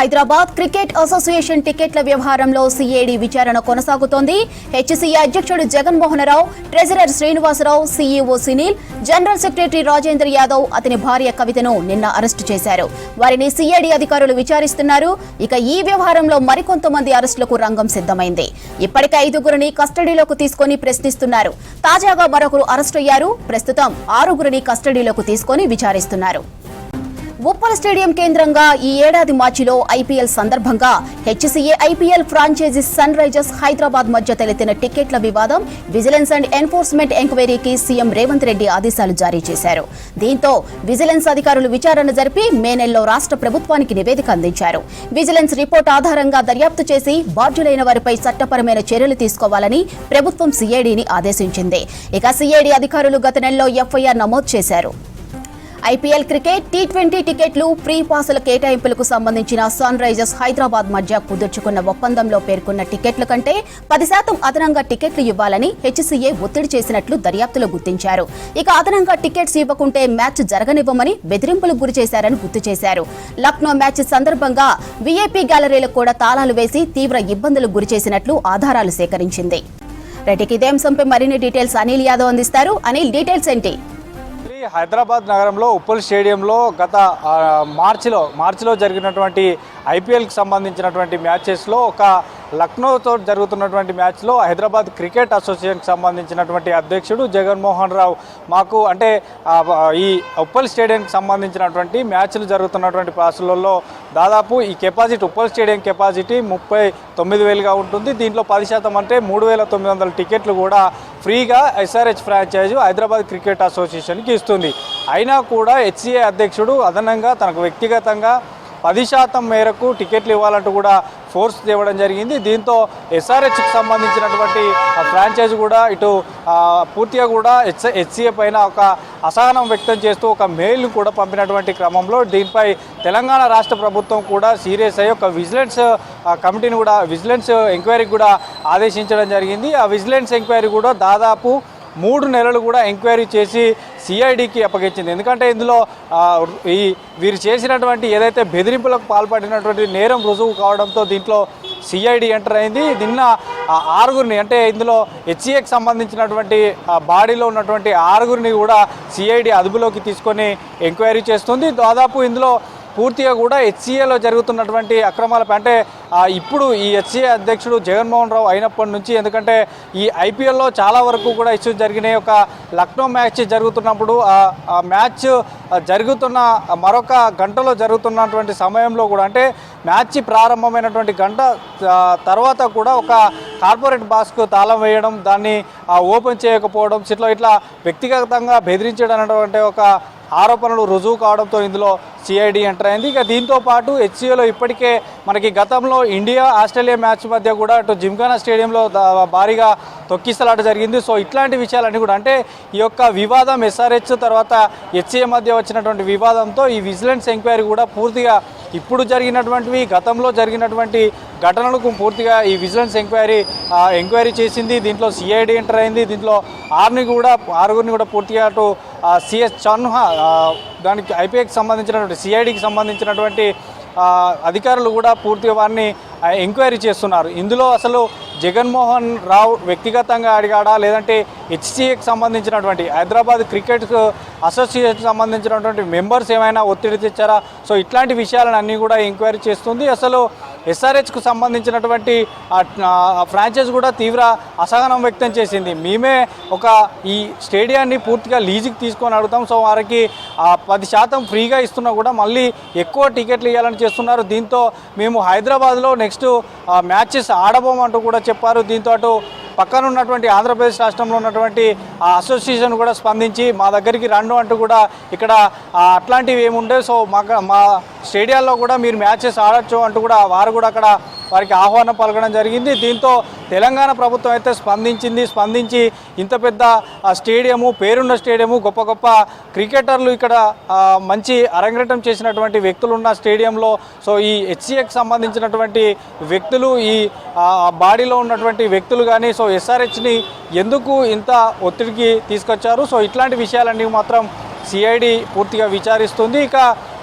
Hyderabad cricket association టికెట్ల వ్యవహారంలో CAD విచారణ కొనసాగుతోంది. హెచ్సీఏ అధ్యక్షుడు Jaganmohan Rao treasurer Srinivasarao CEO Sunil general secretary Rajender Yadav అతని భార్య కవితను నిన్న అరెస్టు చేశారు. వారిని సిఐడి అధికారులు విచారిస్తున్నారు. ఇక ఈ వ్యవహారంలో మరికొంతమంది అరెస్టులకు రంగం సిద్ధమైంది. ఇప్పటికే ఐదుగురిని కస్టడీలోకి తీసుకొని ప్రశ్నిస్తున్నారు. తాజాగా మరొకరు అరెస్టు అయ్యారు ప్రస్తుతం ఆరుగురిని కస్టడీలోకి తీసుకొని విచారిస్తున్నారు. ఉప్పల్ స్టేడియం కేంద్రంగా ఈ ఏడాది మార్చిలో ఐపీఎల్ సందర్భంగా HCA IPL franchise Sunrisers Hyderabad మధ్య తలెత్తిన టికెట్ల వివాదం విజిలెన్స్ అండ్ ఎన్ఫోర్స్మెంట్ ఎంక్వైరీకి సీఎం రేవంత్ రెడ్డి ఆదేశాలు జారీ చేశారు. దీంతో విజిలెన్స్ అధికారులు విచారణ జరిపి మే నెలలో రాష్ట్ర ప్రభుత్వానికి నివేదిక అందించారు. విజిలెన్స్ రిపోర్ట్ ఆధారంగా దర్యాప్తు చేసి బాధ్యులైన వారిపై చట్టపరమైన చర్యలు తీసుకోవాలని ప్రభుత్వం సీఐడిని ఆదేశించింది. ఇక సీఐడి అధికారులు గత నెలలో ఎఫ్ఐఆర్ నమోదు చేశారు. ఐపీఎల్ క్రికెట్ టీ ట్వంటీ టికెట్లు ప్రీ పాసుల కేటాయింపులకు సంబంధించిన సన్ రైజర్స్ హైదరాబాద్ మధ్య కుదుర్చుకున్న ఒప్పందంలో పేర్కొన్న టికెట్ల కంటే పది శాతం అదనంగా టికెట్లు ఇవ్వాలని హెచ్సీఏ ఒత్తిడి చేసినట్లు దర్యాప్తులో గుర్తించారు. ఇక అదనంగా టికెట్స్ ఇవ్వకుంటే మ్యాచ్ జరగనివ్వమని బెదిరింపులకు గురి చేశారని గుర్తు చేశారు. లక్నో మ్యాచ్ సందర్భంగా వీఐపీ గ్యాలరీలకు కూడా తాళాలు వేసి తీవ్ర ఇబ్బందులకు గురి చేసినట్లు ఆధారాలు సేకరించింది. రెడ్డికి ఇదే అంశంపై మరిన్ని డీటెయిల్స్ అనిల్ యాదవ్ అందిస్తారు. అనిల్ డీటెయిల్స్ ఏంటి? హైదరాబాద్ నగరంలో ఉప్పల్ స్టేడియంలో గత మార్చిలో మార్చిలో జరిగినటువంటి ఐపీఎల్కి సంబంధించినటువంటి మ్యాచెస్లో ఒక లక్నోతో జరుగుతున్నటువంటి మ్యాచ్లో హైదరాబాద్ క్రికెట్ అసోసియేషన్కి సంబంధించినటువంటి అధ్యక్షుడు జగన్మోహన్ రావు మాకు అంటే ఈ ఉప్పల్ స్టేడియంకి సంబంధించినటువంటి మ్యాచ్లు జరుగుతున్నటువంటి ప్రాసెస్లలో దాదాపు ఈ కెపాసిటీ ఉప్పల్ స్టేడియం కెపాసిటీ ముప్పై తొమ్మిది వేలుగా ఉంటుంది. దీంట్లో పది శాతం అంటే మూడు వేల తొమ్మిది వందల టికెట్లు కూడా ఫ్రీగా ఎస్ఆర్హెచ్ ఫ్రాంచైజ్ హైదరాబాద్ క్రికెట్ అసోసియేషన్కి ఇస్తుంది. అయినా కూడా హెచ్సిఏ అధ్యక్షుడు అదనంగా తనకు వ్యక్తిగతంగా పది శాతం మేరకు టికెట్లు ఇవ్వాలంటూ కూడా ఫోర్స్ తేవడం జరిగింది. దీంతో ఎస్ఆర్హెచ్కి సంబంధించినటువంటి ఫ్రాంచైజ్ కూడా ఇటు పూర్తిగా కూడా హెచ్ హెచ్సిఏ పైన ఒక అసహనం వ్యక్తం చేస్తూ ఒక మెయిల్ను కూడా పంపినటువంటి క్రమంలో దీనిపై తెలంగాణ రాష్ట్ర ప్రభుత్వం కూడా సీరియస్ అయ్యి ఒక విజిలెన్స్ కమిటీని కూడా విజిలెన్స్ ఎంక్వైరీకి కూడా ఆదేశించడం జరిగింది. ఆ విజిలెన్స్ ఎంక్వైరీ కూడా దాదాపు మూడు నెలలు కూడా ఎంక్వైరీ చేసి సిఐడికి అప్పగించింది. ఎందుకంటే ఇందులో ఈ వీరు చేసినటువంటి ఏదైతే బెదిరింపులకు పాల్పడినటువంటి నేరం రుజువు కావడంతో దీంట్లో సిఐడి ఎంటర్ అయింది. నిన్న ఆరుగురిని అంటే ఇందులో హెచ్సిఏకి సంబంధించినటువంటి బాడీలో ఉన్నటువంటి ఆరుగురిని కూడా సిఐడి అదుపులోకి తీసుకొని ఎంక్వైరీ చేస్తుంది. దాదాపు ఇందులో పూర్తిగా కూడా హెచ్సిఏలో జరుగుతున్నటువంటి అక్రమాలపై అంటే ఇప్పుడు ఈ హెచ్సిఏ అధ్యక్షుడు జగన్మోహన్ రావు అయినప్పటి నుంచి ఎందుకంటే ఈ ఐపీఎల్లో చాలా వరకు కూడా ఇష్యూస్ జరిగినాయి. ఒక లక్నో మ్యాచ్ జరుగుతున్నప్పుడు ఆ- మ్యాచ్ జరుగుతున్న మరొక గంటలో జరుగుతున్నటువంటి సమయంలో కూడా అంటే మ్యాచ్ ప్రారంభమైనటువంటి గంట తర్వాత కూడా ఒక కార్పొరేట్ బాస్కు తాళం వేయడం దాన్ని ఓపెన్ చేయకపోవడం ఇట్లా ఇట్లా వ్యక్తిగతంగా బెదిరించడం అనేటువంటి ఒక ఆరోపణలు రుజువు కావడంతో ఇందులో సిఐడి ఎంటర్ అయింది. ఇక దీంతో పాటు హెచ్సిఏలో ఇప్పటికే మనకి గతంలో ఇండియా ఆస్ట్రేలియా మ్యాచ్ మధ్య కూడా అటు జిమ్ఖానా స్టేడియంలో భారీగా తొక్కిసలాట జరిగింది. సో ఇట్లాంటి విషయాలన్నీ కూడా అంటే ఈ యొక్క వివాదం ఎస్ఆర్హెచ్ తర్వాత హెచ్సిఏ మధ్య వచ్చినటువంటి వివాదంతో ఈ విజిలెన్స్ ఎంక్వైరీ కూడా పూర్తిగా ఇప్పుడు జరిగినటువంటివి గతంలో జరిగినటువంటి ఘటనలకు పూర్తిగా ఈ విజిలెన్స్ ఎంక్వైరీ ఎంక్వైరీ చేసింది. దీంట్లో సిఐడి ఎంటర్ అయింది. దీంట్లో ఆరుని కూడా ఆరుగురిని కూడా పూర్తిగా అటు సిఎస్ చన్హా దానికి ఐపీఐకి సంబంధించినటువంటి సిఐడికి సంబంధించినటువంటి అధికారులు కూడా పూర్తిగా వారిని ఎంక్వైరీ చేస్తున్నారు. ఇందులో అసలు జగన్మోహన్ రావు వ్యక్తిగతంగా అడిగాడా లేదంటే హెచ్సిఏకి సంబంధించినటువంటి హైదరాబాద్ క్రికెట్ అసోసియేషన్ సంబంధించినటువంటి మెంబర్స్ ఏమైనా ఒత్తిడి తెచ్చారా? సో ఇట్లాంటి విషయాలను అన్నీ కూడా ఎంక్వైరీ చేస్తుంది. అసలు ఎస్ఆర్హెచ్కు సంబంధించినటువంటి ఫ్రాంచైజ్ కూడా తీవ్ర అసహనం వ్యక్తం చేసింది. మేమే ఒక ఈ స్టేడియాన్ని పూర్తిగా లీజుకి తీసుకొని అడుగుతాం. సో వారికి పది శాతం ఫ్రీగా ఇస్తున్నా కూడా మళ్ళీ ఎక్కువ టికెట్లు ఇవ్వాలని చేస్తున్నారు. దీంతో మేము హైదరాబాద్లో నెక్స్ట్ మ్యాచెస్ ఆడబోమంటూ కూడా చెప్పారు. దీంతో అటు పక్కన ఉన్నటువంటి ఆంధ్రప్రదేశ్ రాష్ట్రంలో ఉన్నటువంటి ఆ అసోసియేషన్ కూడా స్పందించి మా దగ్గరికి రండు అంటూ కూడా ఇక్కడ అట్లాంటివి ఏముండే సో మాకు మా స్టేడియాల్లో కూడా మీరు మ్యాచెస్ ఆడచ్చు అంటూ కూడా వారు కూడా అక్కడ వారికి ఆహ్వానం పలకడం జరిగింది. దీంతో తెలంగాణ ప్రభుత్వం అయితే స్పందించింది. స్పందించి ఇంత పెద్ద ఆ, స్టేడియము పేరున్న స్టేడియము గొప్ప గొప్ప క్రికెటర్లు ఇక్కడ మంచి అరంగేటం చేసినటువంటి వ్యక్తులు ఉన్న స్టేడియంలో సో ఈ హెచ్సిఏకి సంబంధించినటువంటి వ్యక్తులు ఈ బాడీలో ఉన్నటువంటి వ్యక్తులు కానీ సో ఎస్ఆర్హెచ్ని ఎందుకు ఇంత ఒత్తిడికి తీసుకొచ్చారు? సో ఇట్లాంటి విషయాలన్నీ మాత్రం సిఐడి పూర్తిగా విచారిస్తుంది. ఇక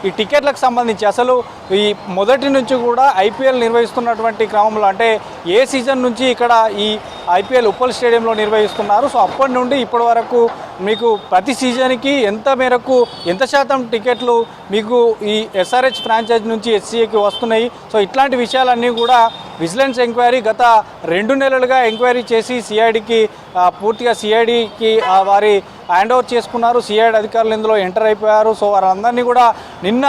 ఈ టికెట్లకు సంబంధించి అసలు ఈ మొదటి నుంచి కూడా ఐపీఎల్ నిర్వహిస్తున్నటువంటి క్రమంలో అంటే ఏ సీజన్ నుంచి ఇక్కడ ఈ ఐపీఎల్ ఉప్పల్ స్టేడియంలో నిర్వహిస్తున్నారు? సో అప్పటి నుండి ఇప్పటి వరకు మీకు ప్రతి సీజన్కి ఎంత మేరకు ఎంత శాతం టికెట్లు మీకు ఈ ఎస్ఆర్హెచ్ ఫ్రాంచైజ్ నుంచి ఎస్సీఏకి వస్తున్నాయి? సో ఇట్లాంటి విషయాలన్నీ కూడా విజిలెన్స్ ఎంక్వైరీ గత రెండు నెలలుగా ఎంక్వైరీ చేసి సిఐడికి పూర్తిగా సిఐడికి వారి హ్యాండ్ ఓవర్ చేసుకున్నారు. సిఐడి అధికారులు ఇందులో ఎంటర్ అయిపోయారు. సో వారందరినీ కూడా నిన్న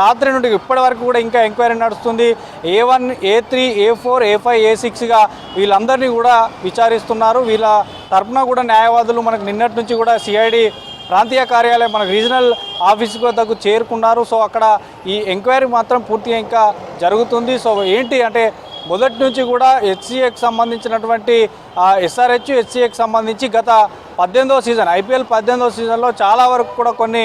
రాత్రి నుండి ఇప్పటి వరకు కూడా ఇంకా ఎంక్వైరీ నడుస్తుంది. A one A three A four A five A సిక్స్గా వీళ్ళందరినీ కూడా విచారిస్తున్నారు. వీళ్ళ తరపున కూడా న్యాయవాదులు మనకు నిన్నటి నుంచి కూడా సిఐడి ప్రాంతీయ కార్యాలయం మనకు రీజనల్ ఆఫీస్ వద్దకు చేరుకున్నారు. సో అక్కడ ఈ ఎంక్వైరీ మాత్రం పూర్తిగా ఇంకా జరుగుతుంది. సో ఏంటి అంటే మొదటి నుంచి కూడా హెచ్సిఏకి సంబంధించినటువంటి ఎస్ఆర్హెచ్ హెచ్సిఏకి సంబంధించి గత పద్దెనిమిదో సీజన్ ఐపీఎల్ పద్దెనిమిదో సీజన్లో చాలా వరకు కూడా కొన్ని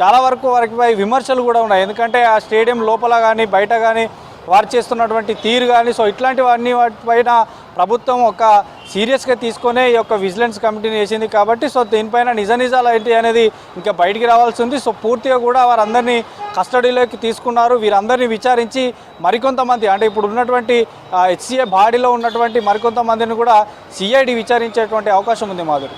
చాలా వరకు వారిపై విమర్శలు కూడా ఉన్నాయి. ఎందుకంటే ఆ స్టేడియం లోపల కానీ బయట కానీ వారు చేస్తున్నటువంటి తీరు కానీ సో ఇట్లాంటివన్నీ వాటిపైన ప్రభుత్వం ఒక సీరియస్గా తీసుకునే ఈ యొక్క విజిలెన్స్ కమిటీని వేసింది కాబట్టి సో దీనిపైన నిజ నిజాలు ఏంటి అనేది ఇంకా బయటికి రావాల్సి ఉంది. సో పూర్తిగా కూడా వారందరినీ కస్టడీలోకి తీసుకున్నారు. వీరందరినీ విచారించి మరికొంతమంది అంటే ఇప్పుడు ఉన్నటువంటి హెచ్సిఏ బాడీలో ఉన్నటువంటి మరికొంతమందిని కూడా సిఐడి విచారించేటువంటి అవకాశం ఉంది మాధురి.